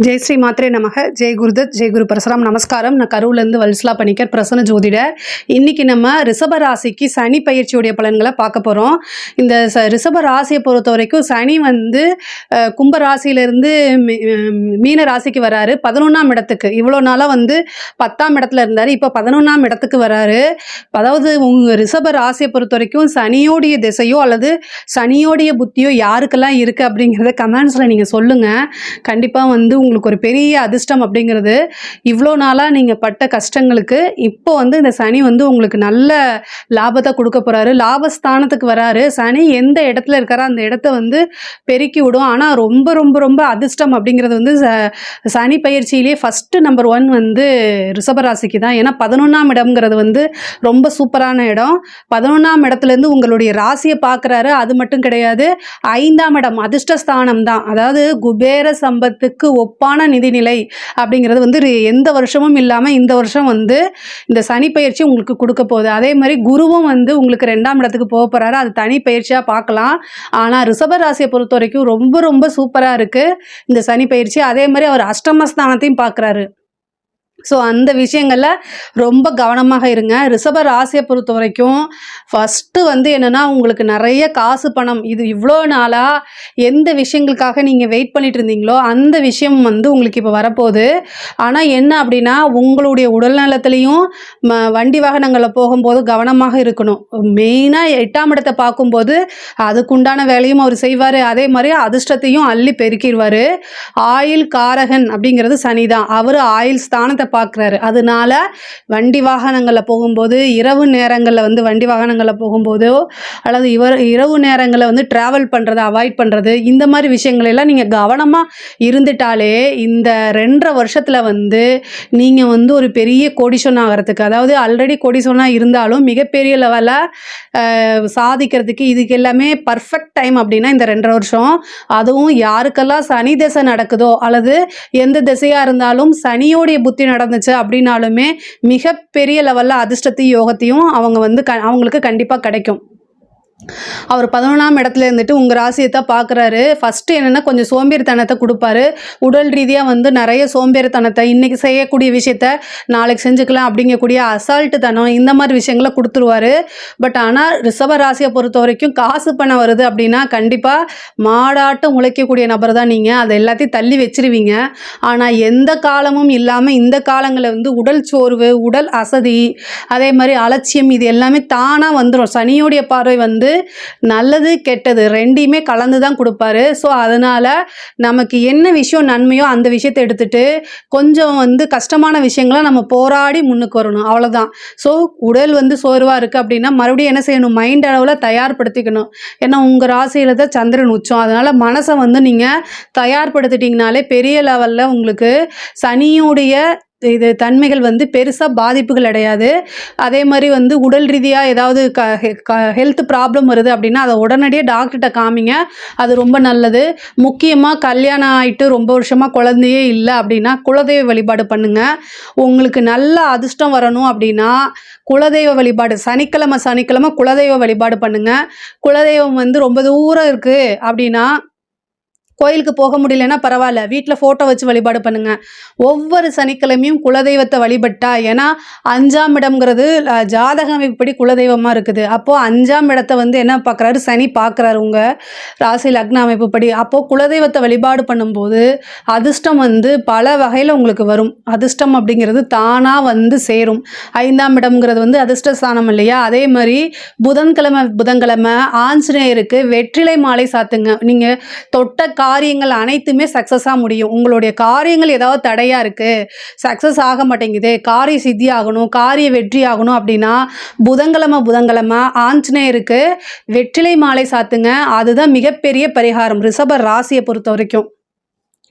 ஜெய் ஸ்ரீ மாத்ரே நமக. ஜெய் குருதத் ஜெய் குரு பரசுராம். நமஸ்காரம். நான் கரூர்லேருந்து வல்சலா பணிக்கர் பிரசன்ன ஜோதிடர் இன்னைக்கு நம்ம ரிஷப ராசிக்கு சனி பயிற்சியுடைய பலன்களை பார்க்க போகிறோம் இந்த ச ரிஷப ராசியை பொறுத்த வரைக்கும் சனி வந்து அஹ், கும்ப ராசியிலேருந்து மீன ராசிக்கு வராரு. பதினொன்றாம் இடத்துக்கு. இவ்வளோ நாளாக வந்து பத்தாம் இடத்துல இருந்தார். இப்போ பதினொன்றாம் இடத்துக்கு வராரு. அதாவது உங்கள் ரிஷப ராசியை பொறுத்த வரைக்கும் சனியோடைய திசையோ அல்லது சனியோடைய புத்தியோ யாருக்கெல்லாம் இருக்குது அப்படிங்கிறத கமெண்ட்ஸில் நீங்கள் சொல்லுங்கள் கண்டிப்பாக வந்து உங்களுக்கு ஒரு பெரிய அதிர்ஷ்டம் அப்படிங்கிறது இவ்வளோ நாளாக நீங்கள் பட்ட கஷ்டங்களுக்கு இப்போ வந்து இந்த சனி வந்து உங்களுக்கு நல்ல லாபத்தை கொடுக்க போகிறாரு லாபஸ்தானத்துக்கு வராரு. சனி எந்த இடத்துல இருக்காரோ அந்த இடத்த வந்து பெருக்கி விடும். ஆனால் ரொம்ப ரொம்ப ரொம்ப அதிர்ஷ்டம் அப்படிங்கிறது வந்து ச- சனி பயிற்சியிலேயே ஃபஸ்ட்டு நம்பர் ஒன் வந்து ரிஷபராசிக்கு தான். ஏன்னா பதினொன்றாம் இடம்ங்கிறது வந்து ரொம்ப சூப்பரான இடம். பதினொன்றாம் இடத்துலேருந்து உங்களுடைய ராசியை பார்க்குறாரு. அது மட்டும் கிடையாது. ஐந்தாம் இடம் அதிர்ஷ்டஸ்தானம் தான். அதாவது குபேர சம்பத்துக்கு ஒப்பான நிதிநிலை அப்படிங்கிறது வந்து ரி- எந்த வருஷமும் இல்லாமல் இந்த வருஷம் வந்து இந்த சனி பயிற்சி உங்களுக்கு கொடுக்க போகுது. அதே மாதிரி குருவும் வந்து உங்களுக்கு ரெண்டாம் இடத்துக்கு போக போகிறாரு அது தனி பயிற்சியாக பார்க்கலாம். ஆனால் ரிஷப ராசியை பொறுத்த வரைக்கும் ரொம்ப ரொம்ப சூப்பராக இருக்குது இந்த சனி பயிற்சி. அதே மாதிரி அவர் அஷ்டமஸ்தானத்தையும் பார்க்குறாரு. ஸோ அந்த விஷயங்களில் ரொம்ப கவனமாக இருங்க. ரிஷப ராசியை பொறுத்த வரைக்கும் ஃபஸ்ட்டு வந்து என்னென்னா உங்களுக்கு நிறைய காசு பணம். இது இவ்வளோ நாளாக எந்த விஷயங்களுக்காக நீங்கள் வெயிட் பண்ணிட்டு இருந்தீங்களோ அந்த விஷயம் வந்து உங்களுக்கு இப்போ வரப்போகுது. ஆனால் என்ன அப்படின்னா உங்களுடைய உடல்நலத்துலேயும் ம வண்டி வாகனங்களில் போகும்போது கவனமாக இருக்கணும். மெயினாக எட்டாம் இடத்தை பார்க்கும்போது அதுக்குண்டான வேலையும் அவர் செய்வார். அதே மாதிரி அதிர்ஷ்டத்தையும் அள்ளி பெருக்கிடுவார் ஆயில் காரகன் அப்படிங்கிறது சனி தான் அவர் ஆயில் ஸ்தானத்தை பார்க்குறாரு. அதனால வண்டி வாகனங்களில் போகும்போது இரவு நேரங்களில் வந்து வண்டி வாகனங்களில் போகும்போதோ அல்லது இவர் இரவு நேரங்களில் வந்து ட்ராவல் பண்ணுறதை அவாய்ட் பண்ணுறது இந்த மாதிரி விஷயங்களெல்லாம் நீங்கள் கவனமாக இருந்துட்டாலே இந்த ரெண்டரை வருஷத்தில் வந்து நீங்கள் வந்து ஒரு பெரிய கோடிசோன் ஆகிறதுக்கு அதாவது ஆல்ரெடி கோடிசோனாக இருந்தாலும் மிகப்பெரிய லெவலில் சாதிக்கிறதுக்கு இதுக்கு எல்லாமே பர்ஃபெக்ட் டைம் அப்படின்னா இந்த ரெண்டரை வருஷம். அதுவும் யாருக்கெல்லாம் சனி திசை நடக்குதோ அல்லது எந்த திசையாக இருந்தாலும் சனியோடைய புத்தி நடந்துச்சு அப்படின்னாலுமே மிகப்பெரிய லெவலில் அதிர்ஷ்டத்தையும் யோகத்தையும் அவங்க வந்து க அவங்களுக்கு கண்டிப்பாக கிடைக்கும். அவர் பதினொன்றாம் இடத்துல இருந்துட்டு உங்கள் ராசியை தான் பார்க்குறாரு ஃபஸ்ட்டு என்னென்னா கொஞ்சம் சோம்பேறித்தனத்தை கொடுப்பாரு. உடல் ரீதியாக வந்து நிறைய சோம்பேறித்தனத்தை இன்றைக்கி செய்யக்கூடிய விஷயத்த நாளைக்கு செஞ்சுக்கலாம் அப்படிங்கக்கூடிய அசால்ட்டு தனம் இந்த மாதிரி விஷயங்களை கொடுத்துருவாரு. பட் ஆனால் ரிஷப ராசியை பொறுத்த வரைக்கும் காசு பணம் வருது அப்படின்னா கண்டிப்பாக மாடாட்டம் உழைக்கக்கூடிய நபர் தான் நீங்கள் அதை எல்லாத்தையும் தள்ளி வச்சிருவீங்க. ஆனால் எந்த காலமும் இல்லாமல் இந்த காலங்களில் வந்து உடல் சோர்வு உடல் அசதி அதே மாதிரி அலட்சியம் இது எல்லாமே தானாக வந்துடும் சனியோடைய பார்வை வந்து நல்லது கெட்டது ரெண்டையுமே கலந்து தான் கொடுப்பாரு. ஸோ அதனால் நமக்கு என்ன விஷயம் நன்மையோ அந்த விஷயத்தை எடுத்துட்டு கொஞ்சம் வந்து கஷ்டமான விஷயங்களை நம்ம போராடி முன்னுக்கு வரணும். அவ்வளோதான் ஸோ உடல் வந்து சோர்வாக இருக்குது அப்படின்னா மறுபடியும் என்ன செய்யணும்? மைண்ட் அளவில் தயார்படுத்திக்கணும். ஏன்னா உங்கள் ராசியில் தான் சந்திரன் உச்சம். அதனால் மனசை வந்து நீங்கள் தயார்படுத்திட்டிங்கனாலே பெரிய லெவலில் உங்களுக்கு சனியுடைய இது தன்மைகள் வந்து பெருசாக பாதிப்புகள் அடையாது. அதே மாதிரி வந்து உடல் ரீதியாக ஏதாவது க க ஹெல்த் ப்ராப்ளம் வருது அப்படின்னா அதை உடனடியாக டாக்டர்கிட்ட காமிங்க. அது ரொம்ப நல்லது. முக்கியமாக கல்யாணம் ஆகிட்டு ரொம்ப வருஷமாக குழந்தையே இல்லை அப்படின்னா குலதெய்வ வழிபாடு பண்ணுங்கள் உங்களுக்கு நல்ல அதிர்ஷ்டம் வரணும் அப்படின்னா குலதெய்வ வழிபாடு சனிக்கிழமை சனிக்கிழமை குலதெய்வ வழிபாடு பண்ணுங்கள் குலதெய்வம் வந்து ரொம்ப தூரம் இருக்குது அப்படின்னா கோயிலுக்கு போக முடியலன்னா பரவாயில்ல. வீட்டில் ஃபோட்டோ வச்சு வழிபாடு பண்ணுங்க. ஒவ்வொரு சனிக்கிழமையும் குலதெய்வத்தை வழிபட்டா ஏன்னா அஞ்சாம் இடம்ங்கிறது ஜாதக அமைப்புப்படி குலதெய்வமாக இருக்குது. அப்போது அஞ்சாம் இடத்த வந்து என்ன பார்க்குறாரு சனி பார்க்குறாரு உங்கள் ராசி லக்ன அமைப்புப்படி அப்போது குலதெய்வத்தை வழிபாடு பண்ணும்போது அதிர்ஷ்டம் வந்து பல வகையில் உங்களுக்கு வரும். அதிர்ஷ்டம் அப்படிங்கிறது தானாக வந்து சேரும். ஐந்தாம் இடம்ங்கிறது வந்து அதிர்ஷ்டஸ்தானம் இல்லையா? அதே மாதிரி புதன்கிழமை புதன்கிழமை ஆஞ்சநேயருக்கு வெற்றிலை மாலை சாத்துங்க. நீங்கள் தொட்ட காரியங்கள் அனைத்துமே சக்ஸஸாக முடியும். உங்களுடைய காரியங்கள் ஏதாவது தடையாக இருக்குது சக்ஸஸ் ஆக மாட்டேங்குது காரிய சித்தி ஆகணும் காரிய வெற்றி ஆகணும் அப்படின்னா புதன்கிழமை புதன்கிழமை ஆஞ்சநேயருக்கு வெற்றிலை மாலை சாத்துங்க. அதுதான் மிகப்பெரிய பரிகாரம். ரிஷப ராசியை பொறுத்த வரைக்கும்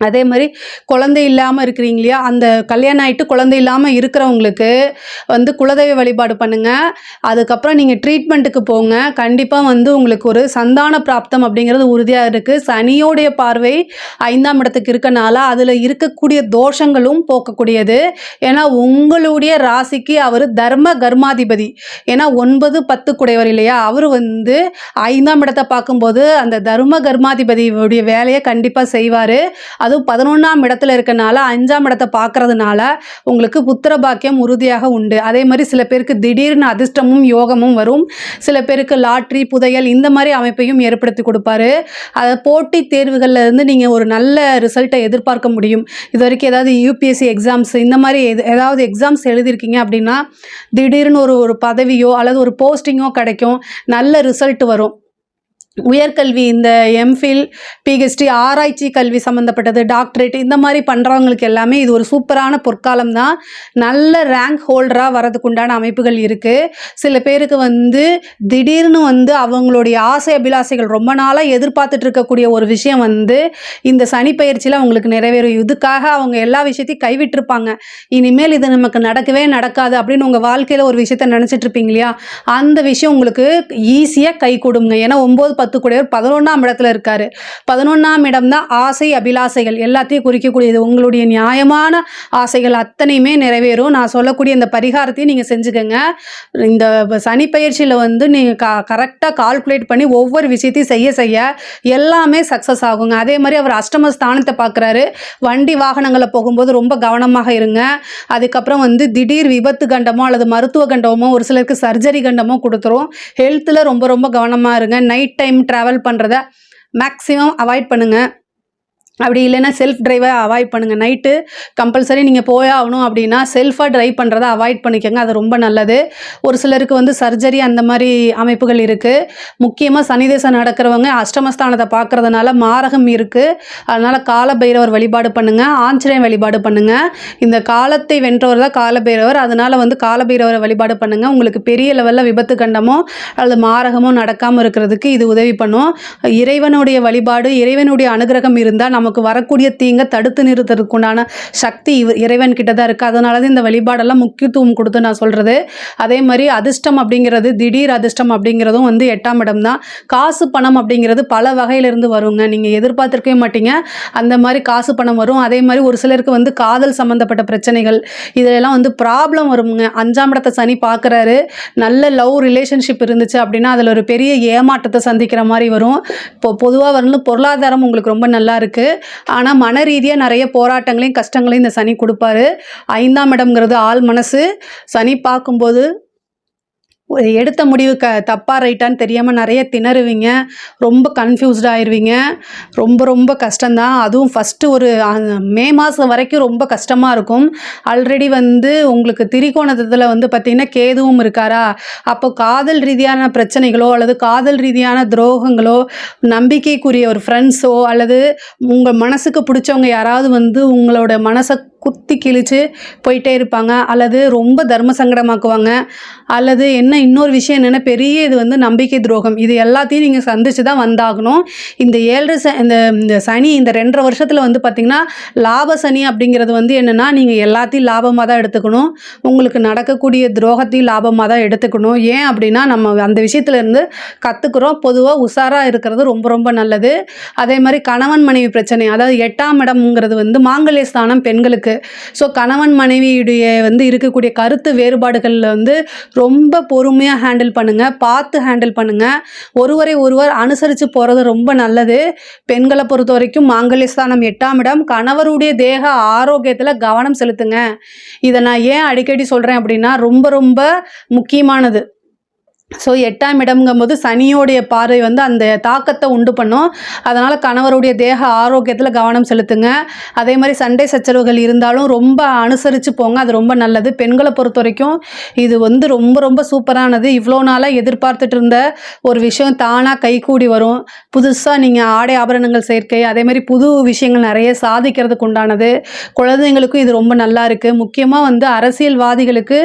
அதே மாதிரி குழந்தை இல்லாமல் இருக்கிறீங்க இல்லையா? அந்த கல்யாணம் ஆகிட்டு குழந்தை இல்லாமல் இருக்கிறவங்களுக்கு வந்து குலதெய்வ வழிபாடு பண்ணுங்கள் அதுக்கப்புறம் நீங்கள் ட்ரீட்மெண்ட்டுக்கு போங்க. கண்டிப்பாக வந்து உங்களுக்கு ஒரு சந்தான பிராப்தம் அப்படிங்கிறது உறுதியாக இருக்குது சனியோடைய பார்வை ஐந்தாம் இடத்துக்கு இருக்கனால அதில் இருக்கக்கூடிய தோஷங்களும் போக்கக்கூடியது. ஏன்னா உங்களுடைய ராசிக்கு அவர் தர்ம கர்மாதிபதி. ஏன்னா ஒன்பது பத்து குடையவர் இல்லையா? அவர் வந்து ஐந்தாம் இடத்தை பார்க்கும்போது அந்த தர்ம கர்மாதிபதியுடைய வேலையை கண்டிப்பாக செய்வார். அதுவும் பதினொன்றாம் இடத்துல இருக்கனால அஞ்சாம் இடத்தை பார்க்கறதுனால உங்களுக்கு புத்திர பாக்கியம் உறுதியாக உண்டு. அதே மாதிரி சில பேருக்கு திடீர்னு அதிர்ஷ்டமும் யோகமும் வரும். சில பேருக்கு லாட்ரி புதையல் இந்த மாதிரி அமைப்பையும் ஏற்படுத்தி கொடுப்பாரு. அதை போட்டித் தேர்வுகளில் இருந்து நீங்கள் ஒரு நல்ல ரிசல்ட்டை எதிர்பார்க்க முடியும். இது வரைக்கும் ஏதாவது யூபிஎஸ்சி எக்ஸாம்ஸ் இந்த மாதிரி எது ஏதாவது எக்ஸாம்ஸ் எழுதியிருக்கீங்க அப்படின்னா திடீர்னு ஒரு ஒரு பதவியோ அல்லது ஒரு போஸ்டிங்கோ கிடைக்கும். நல்ல ரிசல்ட் வரும். உயர்கல்வி இந்த எம்ஃபில் பிஹெச்டி ஆராய்ச்சி கல்வி சம்மந்தப்பட்டது டாக்டரேட் இந்த மாதிரி பண்ணுறவங்களுக்கு எல்லாமே இது ஒரு சூப்பரான பொற்காலம் தான். நல்ல ரேங்க் ஹோல்டராக வரதுக்கு உண்டான அமைப்புகள் இருக்குது சில பேருக்கு வந்து திடீர்னு வந்து அவங்களுடைய ஆசை அபிலாசைகள் ரொம்ப நாளாக எதிர்பார்த்துட்டு இருக்கக்கூடிய ஒரு விஷயம் வந்து இந்த சனி பயிற்சியில் அவங்களுக்கு நிறைவேறும். இதுக்காக அவங்க எல்லா விஷயத்தையும் கைவிட்டிருப்பாங்க. இனிமேல் இது நமக்கு நடக்கவே நடக்காது அப்படின்னு உங்கள் வாழ்க்கையில் ஒரு விஷயத்த நினச்சிட்ருப்பீங்க இல்லையா? அந்த விஷயம் உங்களுக்கு ஈஸியாக கை கொடுங்க. ஏன்னா ஒம்பது பத்து பத்துக்குடையவர் பதினொன்றாம் இடத்துல இருக்காரு. பதினொன்றாம் இடம் தான் ஆசை அபிலாசைகள் எல்லாத்தையும் குறிக்கக்கூடியது. உங்களுடைய நியாயமான ஆசைகள் அத்தனையுமே நிறைவேறும். நான் சொல்லக்கூடிய இந்த பரிகாரத்தையும் நீங்கள் செஞ்சுக்கோங்க. இந்த சனி பயிற்சியில் வந்து நீங்கள் க கரெக்டாக கால்குலேட் பண்ணி ஒவ்வொரு விஷயத்தையும் செய்ய செய்ய எல்லாமே சக்ஸஸ் ஆகுங்க. அதே மாதிரி அவர் அஷ்டம ஸ்தானத்தை பார்க்குறாரு வண்டி வாகனங்களில் போகும்போது ரொம்ப கவனமாக இருங்க. அதுக்கப்புறம் வந்து திடீர் விபத்து கண்டமோ அல்லது மருத்துவ கண்டமோ ஒரு சிலருக்கு சர்ஜரி கண்டமோ கொடுத்துரும். ஹெல்த்தில் ரொம்ப ரொம்ப கவனமாக இருங்க. நைட் டைம் ட்ராவல் பண்ணுறத மேக்ஸிமம் அவாய்ட் பண்ணுங்கள் அப்படி இல்லைன்னா செல்ஃப் ட்ரைவை அவாய்ட் பண்ணுங்கள் நைட்டு கம்பல்சரி நீங்கள் போயே ஆகணும் அப்படின்னா செல்ஃபாக ட்ரைவ் பண்ணுறதை அவாய்ட் பண்ணிக்கோங்க. அது ரொம்ப நல்லது. ஒரு சிலருக்கு வந்து சர்ஜரி அந்த மாதிரி அமைப்புகள் இருக்குது முக்கியமாக சனிதேசம் நடக்கிறவங்க அஷ்டமஸ்தானத்தை பார்க்கறதுனால மாரகம் இருக்குது அதனால் காலபைரவர் வழிபாடு பண்ணுங்கள் ஆஞ்சநேயர் வழிபாடு பண்ணுங்கள் இந்த காலத்தை வென்றவர் தான் காலபைரவர். அதனால் வந்து காலபைரவரை வழிபாடு பண்ணுங்கள் உங்களுக்கு பெரிய லெவலில் விபத்து கண்டமோ அல்லது மாரகமோ நடக்காமல் இருக்கிறதுக்கு இது உதவி பண்ணும். இறைவனுடைய வழிபாடு இறைவனுடைய அனுகிரகம் இருந்தால் நம்ம நமக்கு வரக்கூடிய தீங்கை தடுத்து நிறுத்துறதுக்கு உண்டான சக்தி இவ இறைவன் கிட்ட தான் இருக்குது அதனால தான் இந்த வழிபாடெல்லாம் முக்கியத்துவம் கொடுத்து நான் சொல்கிறது அதே மாதிரி அதிர்ஷ்டம் அப்படிங்கிறது திடீர் அதிர்ஷ்டம் அப்படிங்கிறதும் வந்து எட்டாம் இடம் தான். காசு பணம் அப்படிங்கிறது பல வகையிலிருந்து வருங்க. நீங்கள் எதிர்பார்த்துருக்கவே மாட்டீங்க. அந்த மாதிரி காசு பணம் வரும். அதே மாதிரி ஒரு சிலருக்கு வந்து காதல் சம்மந்தப்பட்ட பிரச்சனைகள் இதெல்லாம் வந்து ப்ராப்ளம் வருங்க. அஞ்சாம் இடத்தை சனி பார்க்குறாரு நல்ல லவ் ரிலேஷன்ஷிப் இருந்துச்சு அப்படின்னா அதில் ஒரு பெரிய ஏமாற்றத்தை சந்திக்கிற மாதிரி வரும். இப்போ பொதுவாக வந்து பொருளாதாரம் உங்களுக்கு ரொம்ப நல்லா இருக்குது ஆனால் மன ரீதியாக நிறைய போராட்டங்களையும் கஷ்டங்களையும் இந்த சனி கொடுப்பாரு. ஐந்தாம் இடம்ங்கிறது ஆள் மனசு. சனி பார்க்கும்போது எடுத்த முடிவு க தப்பாக ரைட்டான்னு தெரியாமல் நிறைய திணறுவீங்க. ரொம்ப கன்ஃபியூஸ்ட் ஆயிடுவீங்க ரொம்ப ரொம்ப கஷ்டம்தான். அதுவும் ஃபஸ்ட்டு ஒரு மே மாதம் வரைக்கும் ரொம்ப கஷ்டமாக இருக்கும். ஆல்ரெடி வந்து உங்களுக்கு திரிகோணத்தில் வந்து பார்த்திங்கன்னா கேதுவும் இருக்காரா? அப்போ காதல் ரீதியான பிரச்சனைகளோ அல்லது காதல் ரீதியான துரோகங்களோ நம்பிக்கைக்குரிய ஒரு ஃப்ரெண்ட்ஸோ அல்லது உங்கள் மனசுக்கு பிடிச்சவங்க யாராவது வந்து உங்களோட மனசை குத்தி கிழிச்சு போயிட்டே இருப்பாங்க அல்லது ரொம்ப தர்ம சங்கடமாக்குவாங்க அல்லது என்ன இன்னொரு விஷயம் என்னென்னா பெரிய இது வந்து நம்பிக்கை துரோகம். இது எல்லாத்தையும் நீங்கள் சந்திச்சு தான் வந்தாகணும். இந்த ஏழரை ச இந்த இந்த சனி இந்த ரெண்டரை வருஷத்தில் வந்து பார்த்திங்கன்னா லாப சனி அப்படிங்கிறது வந்து என்னென்னா நீங்கள் எல்லாத்தையும் லாபமாக தான் எடுத்துக்கணும். உங்களுக்கு நடக்கக்கூடிய துரோகத்தையும் லாபமாக தான் எடுத்துக்கணும். ஏன் அப்படின்னா நம்ம அந்த விஷயத்துலேருந்து கற்றுக்குறோம் பொதுவாக உஷாராக இருக்கிறது ரொம்ப ரொம்ப நல்லது. அதே மாதிரி கணவன் மனைவி பிரச்சனை அதாவது எட்டாம் இடம்ங்கிறது வந்து மாங்கல்ய ஸ்தானம் பெண்களுக்கு. ஸோ கணவன் மனைவியுடைய வந்து இருக்கக்கூடிய கருத்து வேறுபாடுகளில் வந்து ரொம்ப பொறுமையாக ஹேண்டில் பண்ணுங்கள் பார்த்து ஹேண்டில் பண்ணுங்கள் ஒருவரை ஒருவர் அனுசரித்து போகிறது ரொம்ப நல்லது. பெண்களை பொறுத்த வரைக்கும் மாங்கல்யஸ்தானம் எட்டாம் இடம். கணவருடைய தேக ஆரோக்கியத்தில் கவனம் செலுத்துங்க. இதை நான் ஏன் அடிக்கடி சொல்கிறேன் அப்படின்னா ரொம்ப ரொம்ப முக்கியமானது. ஸோ எட்டாம் இடம்ங்கும்போது சனியோடைய பார்வை வந்து அந்த தாக்கத்தை உண்டு பண்ணும். அதனால் கணவருடைய தேக ஆரோக்கியத்தில் கவனம் செலுத்துங்க. அதே மாதிரி சண்டை சச்சரவுகள் இருந்தாலும் ரொம்ப அனுசரித்து போங்க. அது ரொம்ப நல்லது. பெண்களை பொறுத்த வரைக்கும் இது வந்து ரொம்ப ரொம்ப சூப்பரானது. இவ்வளோ நாளாக எதிர்பார்த்துட்டு இருந்த ஒரு விஷயம் தானாக கைகூடி வரும். புதுசாக நீங்கள் ஆடை ஆபரணங்கள் சேர்க்கை அதே மாதிரி புது விஷயங்கள் நிறைய சாதிக்கிறதுக்கு உண்டானது. குழந்தைங்களுக்கும் இது ரொம்ப நல்லா இருக்குது முக்கியமாக வந்து அரசியல்வாதிகளுக்கு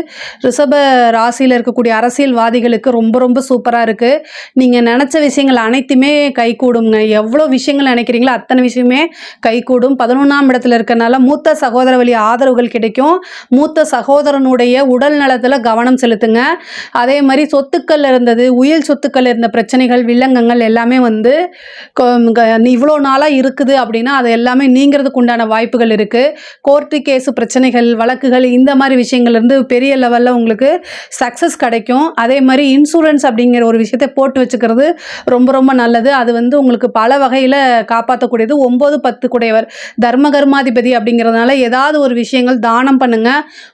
ரிஷப ராசியில் இருக்கக்கூடிய அரசியல்வாதிகளுக்கு ரொம்ப ரொம்ப சூப்பராக இருக்குது நீங்கள் நினச்ச விஷயங்கள் அனைத்துமே கைகூடுங்க எவ்வளோ விஷயங்கள் நினைக்கிறீங்களோ அத்தனை விஷயமே கைகூடும் பதினொன்றாம் இடத்துல இருக்கறனால மூத்த சகோதர வழி ஆதரவுகள் கிடைக்கும். மூத்த சகோதரனுடைய உடல் நலத்தில் கவனம் செலுத்துங்க. அதே மாதிரி சொத்துக்கள் இருந்தது உயிர் சொத்துக்கள் இருந்த பிரச்சனைகள் வில்லங்கங்கள் எல்லாமே வந்து இவ்வளோ நாளாக இருக்குது அப்படின்னா அது எல்லாமே நீங்கிறதுக்கு உண்டான வாய்ப்புகள் இருக்குது கோர்ட்டு கேஸு பிரச்சனைகள் வழக்குகள் இந்த மாதிரி விஷயங்கள்லேருந்து பெரிய லெவலில் உங்களுக்கு சக்ஸஸ் கிடைக்கும். அதே மாதிரி இன்சூரன்ஸ் அப்படிங்கிற ஒரு விஷயத்தை போட்டு வச்சுக்கிறது ரொம்ப ரொம்ப நல்லது. அது வந்து உங்களுக்கு பல வகையில் காப்பாற்றக்கூடியது ஒம்பது பத்து கூடையவர் தர்ம கர்மாதிபதி அப்படிங்கிறதுனால ஏதாவது ஒரு விஷயங்கள் தானம் பண்ணுங்க.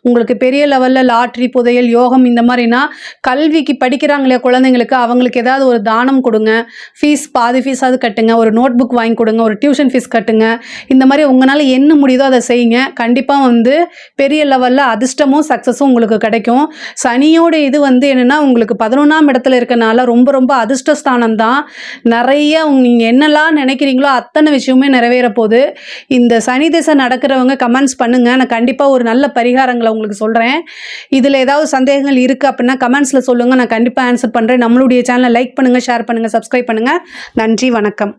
உங்களுக்கு பெரிய லெவலில் லாட்ரி புதையல் யோகம் இந்த மாதிரினா கல்விக்கு படிக்கிறாங்க இல்லையா குழந்தைங்களுக்கு அவங்களுக்கு ஏதாவது ஒரு தானம் கொடுங்க. ஃபீஸ் பாதி ஃபீஸாவது கட்டுங்க. ஒரு நோட் புக் வாங்கி கொடுங்க. ஒரு டியூஷன் ஃபீஸ் கட்டுங்க. இந்த மாதிரி உங்களால் என்ன முடியுதோ அதை செய்யுங்க. கண்டிப்பாக வந்து பெரிய லெவலில் அதிர்ஷ்டமும் சக்ஸஸும் உங்களுக்கு கிடைக்கும். சனியோட இது வந்து என்னென்னா உங்களுக்கு பதினொன்றாம் இடத்துல இருக்கனால ரொம்ப ரொம்ப அதிர்ஷ்டஸ்தானம் தான் நிறைய நீங்கள் என்னெல்லாம் நினைக்கிறீங்களோ அத்தனை விஷயமே நிறைவேற போகுது இந்த சனி திசை நடக்கிறவங்க கமெண்ட்ஸ் பண்ணுங்கள் நான் கண்டிப்பாக ஒரு நல்ல பரிகாரங்களை உங்களுக்கு சொல்கிறேன் இதில் ஏதாவது சந்தேகங்கள் இருக்குது அப்படின்னா கமெண்ட்ஸில் சொல்லுங்கள் நான் கண்டிப்பாக ஆன்சர் பண்ணுறேன் நம்மளுடைய சேனலை லைக் பண்ணுங்கள் ஷேர் பண்ணுங்கள் சப்ஸ்கிரைப் பண்ணுங்கள் நன்றி வணக்கம்.